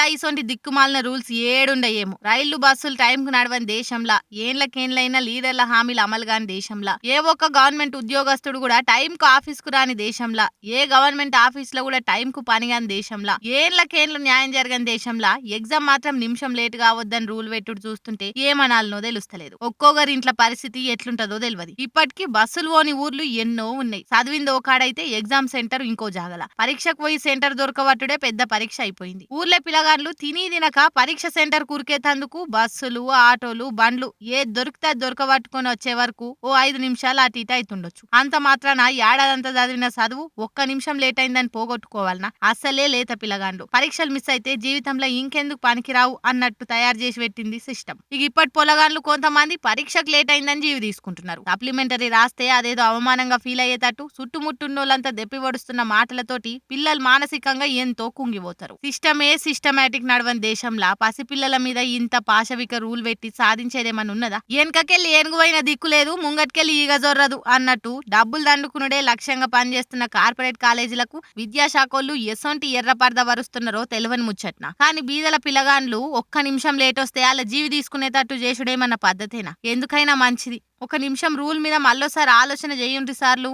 ఇసొంటి దిక్కుమాలిన రూల్స్ ఏడుండయేమో. రైళ్ళు బస్సులు టైంకు నడవని దేశంలా ఏండ్లకేండ్లైన లీడర్ల హామీలు అమలు కాని దేశంలా. ఏ ఒక్క గవర్నమెంట్ ఉద్యోగస్తుడు కూడా టైంకు ఆఫీస్కు రాని దేశంలా. ఏ గవర్నమెంట్ ఆఫీస్లో కూడా టైంకు పని కాని దేశంలా. ఏండ్లకేండ్లు న్యాయం జరగని దేశంలా. ఎగ్జామ్ మాత్రం నిమిషం లేట్ కావద్దని రూల్ పెట్టుడు చూస్తుంటే ఏమనాలనో తెలుస్తలేదు. ఒక్కొక్కరి ఇంట్లో పరిస్థితి ఎట్లుంటదో తెలియదు ఇప్పటికీ బస్సులు పోని ఊర్లు ఎన్నో ఉన్నాయి. చదివింది కాడైతే ఎగ్జామ్ సెంటర్ ఇంకో జాగల. పరీక్షకు పోయి సెంటర్ దొరకబట్టుడే పెద్ద పరీక్ష అయిపోయింది. ఊర్లో పిల్ల పిల్లగాళ్ళు తిని తినక పరీక్ష సెంటర్ కురికేతందుకు బస్సులు ఆటోలు బండ్లు ఏ దొరికితే దొరకబట్టుకొని వచ్చే వరకు ఓ ఐదు నిమిషాలు అటు ఇటు అవుతుండొచ్చు అంత మాత్రాన ఏడాదంతా చదివిన చదువు ఒక్క నిమిషం లేట్ అయిందని పోగొట్టుకోవాలనా? అస్సలే లేత పిల్లగాండ్లు. పరీక్షలు మిస్ అయితే జీవితంలో ఇంకెందుకు పనికిరావు అన్నట్టు తయారు చేసి పెట్టింది సిస్టమ్. ఇక ఇప్పటి పొలగాండ్లు కొంతమంది పరీక్షకు లేట్ అయిందని జీవి తీసుకుంటున్నారు. సప్లిమెంటరీ రాస్తే అదేదో అవమానంగా ఫీల్ అయ్యేటట్టు చుట్టుముట్టున్నోళ్ళంతా దెప్పి పొడుస్తున్న మాటలతోటి పిల్లలు మానసికంగా ఎంతో కుంగిపోతారు. సిస్టమే సిస్టమేటిక్ నడవని దేశంలా? పసిపిల్లల మీద ఇంత పాశవిక రూల్ పెట్టి సాధించేదేమన్నా ఉన్నదా? వెనకకెళ్ళి ఏనుగువైన దిక్కు లేదు ముంగట్కెళ్ళి ఈగ జొర్రదు అన్నట్టు డబ్బులు దండుకునుడే లక్ష్యంగా పనిచేస్తున్న కార్పొరేట్ కాలేజీలకు విద్యాశాఖలు ఎసొంటి ఎర్రపరద వరుస్తున్నారో తెలివని ముచ్చట్న? కానీ బీదల పిల్లగాండ్లు ఒక్క నిమిషం లేట్ వస్తే వాళ్ళ జీవి తీసుకునేటట్టు చేసుడేమన్న పద్ధతేనా? ఎందుకైనా మంచిది. ఒక నిమిషం రూల్ మీద మళ్ళోసారి ఆలోచన చేయండి సార్లు.